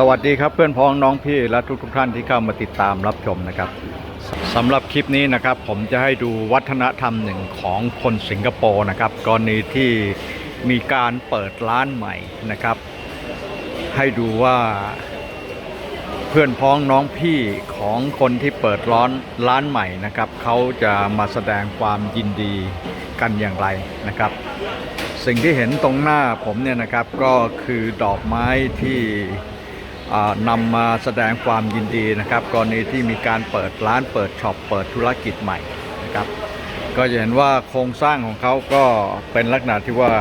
สวัสดีครับเพื่อนพ้องน้องพี่และทุกทุกท่านที่เข้ามาติดตามรับชมนะครับสำหรับคลิปนี้นะครับผมจะให้ดูวัฒนธรรมหนึ่งของคนสิงคโปร์นะครับกรณีที่มีการเปิดร้านใหม่นะครับ ให้ดูว่าเพื่อนพ้องน้องพี่ของคนที่เปิดร้านร้านใหม่นะครับเขาจะมาแสดงความยินดีกันอย่างไรนะครับ สิ่งที่เห็นตรงหน้าผมเนี่ยนะครับก็คือดอกไม้ที่ นำมาแสดงความยินดีนะครับ กรณีที่มีการเปิดร้านเปิดช็อปเปิดธุรกิจใหม่นะครับ ก็จะเห็นว่าโครงสร้างของเขาก็เป็นลักษณะที่ว่า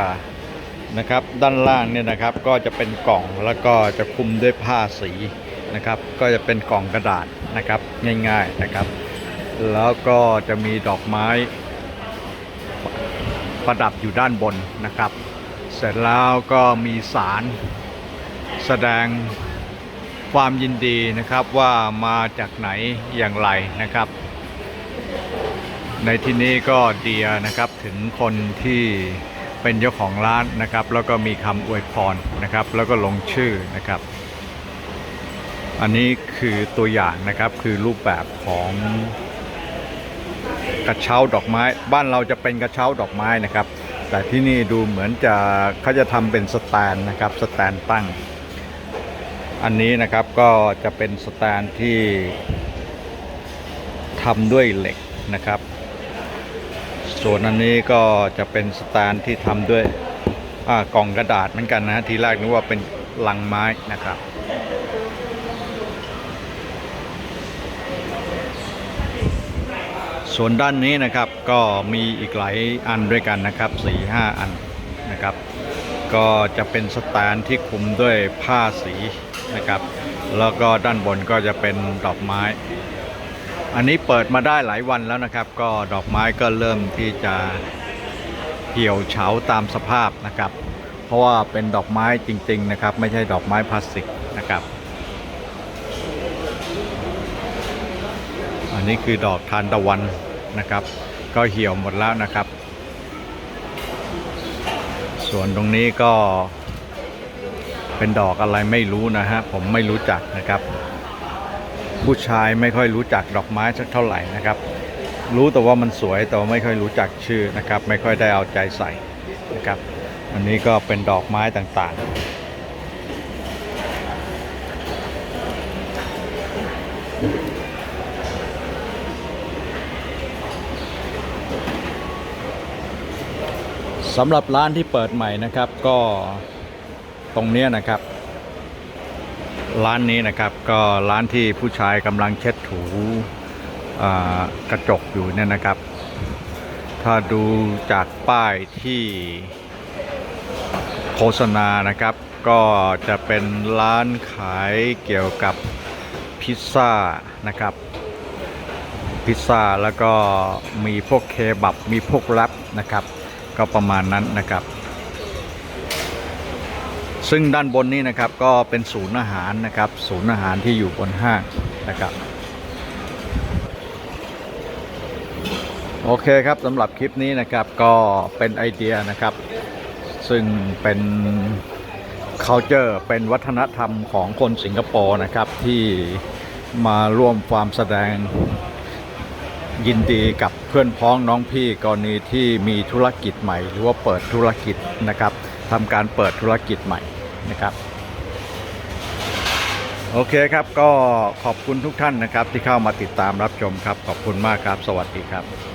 นะครับด้านล่างเนี่ยนะครับก็จะเป็นกล่องแล้วก็จะคุมด้วยผ้าสีนะครับ ก็จะเป็นกล่องกระดาษนะครับง่ายๆนะครับ แล้วก็จะมีดอกไม้ประดับอยู่ด้านบนนะครับ เสร็จแล้วก็มีสารแสดง ความยินดีนะครับว่ามาจากไหนอย่างไรนะครับ ในที่นี้ก็เดียนะครับถึงคนที่เป็นเจ้าของร้านนะครับ แล้วก็มีคำอวยพรนะครับ แล้วก็ลงชื่อนะครับ อันนี้คือตัวอย่างนะครับคือรูปแบบของกระเช้าดอกไม้ บ้านเราจะเป็นกระเช้าดอกไม้นะครับ แต่ที่นี่ดูเหมือนจะเขาจะทำเป็นสแตนนะครับสแตนตั้ง อันนี้นะครับก็จะเป็นสแตนที่ทำด้วยเหล็กนะครับ ส่วนอันนี้ก็จะเป็นสแตนที่ทำด้วยกล่องกระดาษเหมือนกันนะทีแรกนึกว่าเป็นลังไม้นะครับส่วนด้านนี้นะครับก็มีอีกหลายอันด้วยกันนะครับ4ีหอันนะครับ ก็จะเป็นสแตนที่คุมด้วยผ้าสีนะครับ แล้วก็ด้านบนก็จะเป็นดอกไม้ อันนี้เปิดมาได้หลายวันแล้วนะครับ ก็ดอกไม้ก็เริ่มที่จะเหี่ยวเฉาตามสภาพนะครับ เพราะว่าเป็นดอกไม้จริง ๆ นะครับ ไม่ใช่ดอกไม้พลาสติกนะครับ อันนี้คือดอกทานตะวันนะครับ ก็เหี่ยวหมดแล้วนะครับ ส่วนตรงนี้ก็เป็นดอกอะไรไม่รู้นะฮะ ผมไม่รู้จักนะครับ ผู้ชายไม่ค่อยรู้จักดอกไม้สักเท่าไหร่นะครับ รู้แต่ว่ามันสวยแต่ว่าไม่ค่อยรู้จักชื่อนะครับ ไม่ค่อยได้เอาใจใส่นะครับ อันนี้ก็เป็นดอกไม้ต่างๆ สำหรับร้านที่เปิดใหม่นะครับก็ตรงเนี้ยนะครับ ร้านนี้นะครับก็ร้านที่ผู้ชายกำลังเช็ดถูกระจกอยู่เนี่ยนะครับ ถ้าดูจากป้ายที่โฆษณานะครับ ก็จะเป็นร้านขายเกี่ยวกับพิซซ่านะครับ พิซซ่าแล้วก็มีพวกเคบับมีพวกแรปนะครับ ก็ประมาณนั้นนะครับ ซึ่งด้านบนนี้นะครับก็เป็นศูนย์อาหารนะครับ ศูนย์อาหารที่อยู่บนห้างนะครับ โอเคครับสำหรับคลิปนี้นะครับก็เป็นไอเดียนะครับ ซึ่งเป็น culture เป็นวัฒนธรรมของคนสิงคโปร์นะครับที่มาร่วมความแสดง ยินดีกับเพื่อนพ้องน้องพี่กรณีที่มีธุรกิจใหม่ หรือว่าเปิดธุรกิจนะครับทำการเปิดธุรกิจใหม่นะครับ โอเคครับก็ขอบคุณทุกท่านนะครับที่เข้ามาติดตามรับชมครับ ขอบคุณมากครับ สวัสดีครับ